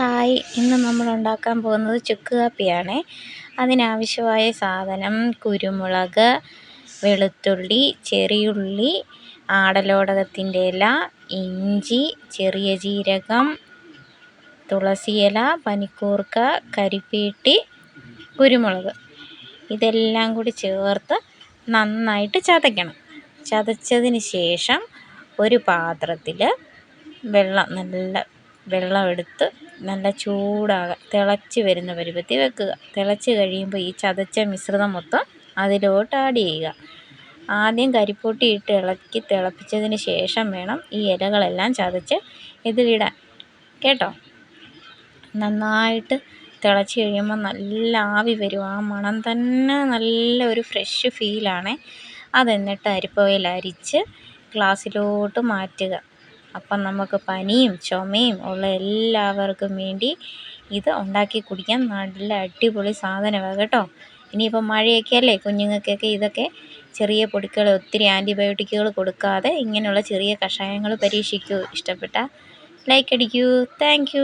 Hi ഇന്ന് നമ്മൾ ഉണ്ടാക്കാൻ പോകുന്നത് ചുക്ക് കാപ്പിയാണ്. അതിനാവശ്യമായ സാധനം കുരുമുളക് വെളുത്തുള്ളി ചെറിയുള്ളി ആടലോടകത്തിന്റെ ഇല ഇഞ്ചി ചെറിയ ജീരകം തുളസിയില പനിക്കൂർക്ക കരിപ്പീട്ടി കുരുമുളക്. ഇതെല്ലാം കൂടി ചേർത്ത് നന്നായിട്ട് ചതയ്ക്കണം. ചതച്ചതിന് ശേഷം ഒരു പാത്രത്തിൽ വെള്ളം നല്ല വെള്ളം എടുത്ത് നല്ല ചൂടാകാൻ തിളച്ച് വരുന്ന പരുവത്തിൽ വെക്കുക. തിളച്ച് കഴിയുമ്പോൾ ഈ ചതച്ച മിശ്രിതം മൊത്തം അതിലോട്ട് ആഡ് ചെയ്യുക. ആദ്യം കരിപ്പൊട്ടി ഇട്ട് ഇളക്കി തിളപ്പിച്ചതിന് ശേഷം വേണം ഈ ഇലകളെല്ലാം ചതച്ച് ഇതിലിടാൻ. കേട്ടോ? നന്നായിട്ട് തിളച്ച് കഴിയുമ്പോൾ നല്ല ആവി വരും. ആ മണം തന്നെ നല്ല ഒരു ഫ്രഷ് ഫീലാണ് അതെന്നിട്ട് അരിപ്പയിൽ അരിച്ച് ഗ്ലാസ്സിലോട്ട് മാറ്റുക. അപ്പം നമുക്ക് പനിയും ചുമയും ഉള്ള എല്ലാവർക്കും വേണ്ടി ഇത് ഉണ്ടാക്കി കുടിക്കാൻ നല്ല അടിപൊളി സാധനമാണ് കേട്ടോ. ഇനിയിപ്പോൾ മഴയൊക്കെ അല്ലേ? കുഞ്ഞുങ്ങൾക്കൊക്കെ ഇതൊക്കെ ചെറിയ പൊടികൾ ഒത്തിരി ആന്റിബയോട്ടിക്കുകൾ കൊടുക്കാതെ ഇങ്ങനെയുള്ള ചെറിയ കഷായങ്ങൾ പരീക്ഷിക്കൂ. ഇഷ്ടപ്പെട്ട ലൈക്ക് അടിക്കൂ. താങ്ക്